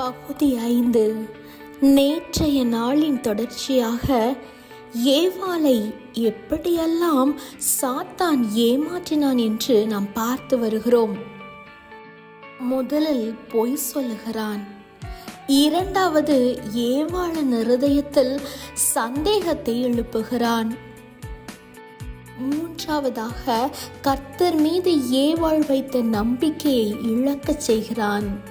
பகுதி ஐந்து. நேற்றைய நாளின் தொடர்ச்சியாக ஏவாளை எப்படியெல்லாம் சாத்தான் ஏமாற்றினான் என்று நாம் பார்த்து வருகிறோம். முதலில் பொய் சொல்லுகிறான். இரண்டாவது ஏவாளன் இருதயத்தில் சந்தேகத்தை எழுப்புகிறான். மூன்றாவதாக கர்த்தர் மீது ஏவாள் வைத்த நம்பிக்கையை இழக்கச் செய்கிறான்.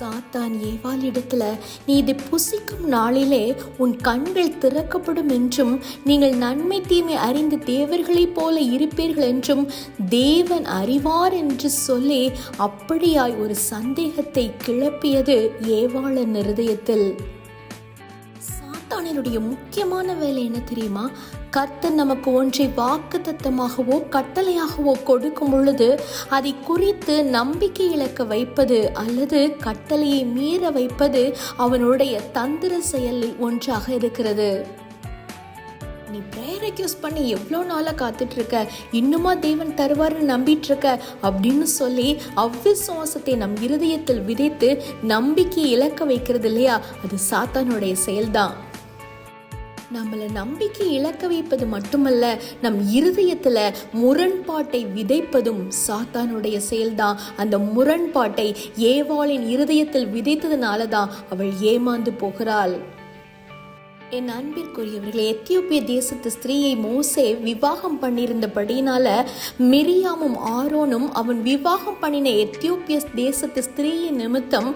சாத்தான் ஏவாளிடத்துல நீ இது புசிக்கும் நாளிலே உன் கண்கள் திறக்கப்படும் என்றும் நீங்கள் நன்மை தீமை அறிந்த தேவர்களைப் போல இருப்பீர்கள் என்றும் தேவன் அறிவார் என்று சொல்லி அப்படியாய் ஒரு சந்தேகத்தை கிளப்பியது ஏவாளன் இருதயத்தில். சாத்தானினுடைய முக்கியமான வேலை என்ன தெரியுமா? கர்த்தர் நமக்கு ஒன்றை வாக்கு தத்தமாகவோ கட்டளையாகவோ கொடுக்கும் பொழுது அதை குறித்து நம்பிக்கை இழக்க வைப்பது அல்லது கட்டளையை மீற வைப்பது அவனுடைய தந்திர செயலில் ஒன்றாக இருக்கிறது. நீ ப்ரேயர் ரெக்யூஸ் பண்ணி எவ்வளோ நாளாக காத்துட்டு இருக்க இன்னுமா தேவன் தருவார்னு நம்பிட்டு இருக்க அப்படின்னு சொல்லி அவ்விசுவாசத்தை நம் இருதயத்தில் விதைத்து நம்பிக்கையை இழக்க வைக்கிறது இல்லையா? அது சாத்தானுடைய செயல்தான். நம்மளை நம்பிக்கை இழக்க வைப்பது மட்டுமல்ல நம் இருதயத்துல முரண்பாட்டை விதைப்பதும் சாத்தானுடைய செயல்தான். அந்த முரண்பாட்டை ஏவாளின் இருதயத்தில் விதைத்ததுனால தான் அவள் ஏமாந்து போகிறாள். என் அன்பிற்குரியவர்களே எத்தியோப்பிய தேசத்து ஸ்திரீயை மோசே விவாகம் பண்ணியிருந்தபடினால மிரியாமும் ஆரோனும் அவன் விவாகம் பண்ணின எத்தியோப்பிய தேசத்து ஸ்திரீயின் நிமித்தம்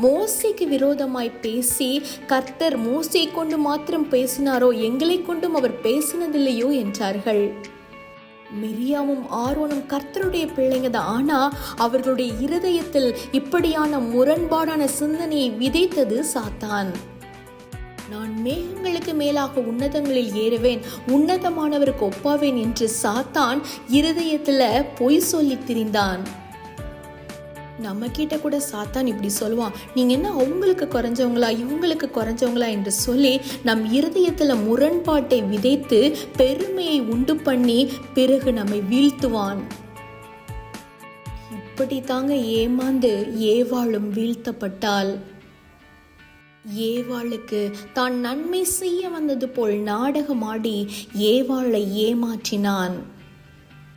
மோசைக்கு விரோதமாய் பேசி கர்த்தர் மோசை கொண்டு மாத்திரம் பேசினாரோ எங்களை கொண்டும் அவர் பேசினதில்லையோ என்றார்கள். மிரியாவும் ஆரோனும் கர்த்தருடைய பிள்ளைங்க தான் ஆனால் அவர்களுடைய இருதயத்தில் இப்படியான முரண்பாடான சிந்தனையை விதைத்தது சாத்தான். நான் மேகங்களுக்கு மேலாக உன்னதங்களில் ஏறுவேன். உன்னதமானவருக்கு ஒப்பாவேன் என்று சாத்தான் இருதயத்துல பொய் சொல்லி திரிந்தான். நம்ம கிட்ட கூட சாத்தான் இப்படி சொல்லுவான். நீங்க என்ன அவங்களுக்கு குறைஞ்சவங்களா இவங்களுக்கு குறைஞ்சவங்களா என்று சொல்லி நம் இருதயத்துல முரண்பாட்டை விதைத்து பெருமையை உண்டு பண்ணி பிறகு நம்மை வீழ்த்துவான். இப்படி தாங்க ஏமாந்து ஏவாளும் வீழ்த்தப்பட்டாள். ஏவாளுக்கு தான் நன்மை செய்ய வந்தது போல் நாடகமாடி ஏவாளை ஏமாற்றினான்.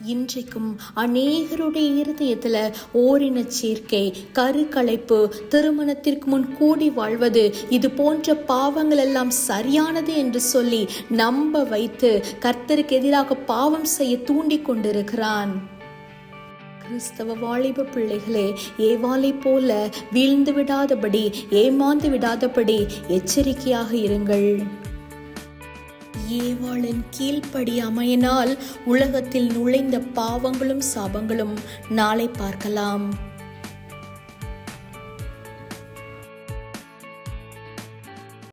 இன்றைக்கும் அநேகருடைய இருதயத்தில் ஓரின சேர்க்கை கருக்கலைப்பு திருமணத்திற்கு முன் கூடி வாழ்வது இது போன்ற பாவங்கள் எல்லாம் சரியானது என்று சொல்லி நம்ப வைத்து கர்த்தருக்கு எதிராக பாவம் செய்ய தூண்டி கொண்டிருக்கிறான். கிறிஸ்தவ வாலிப பிள்ளைகளே ஏவாளை போல வீழ்ந்து விடாதபடி ஏமாந்து விடாதபடி எச்சரிக்கையாக இருங்கள். ஏவாளின் கீழ்ப்படி அமையினால் உலகத்தில் நுழைந்த பாவங்களும் சாபங்களும் நாளை பார்க்கலாம்.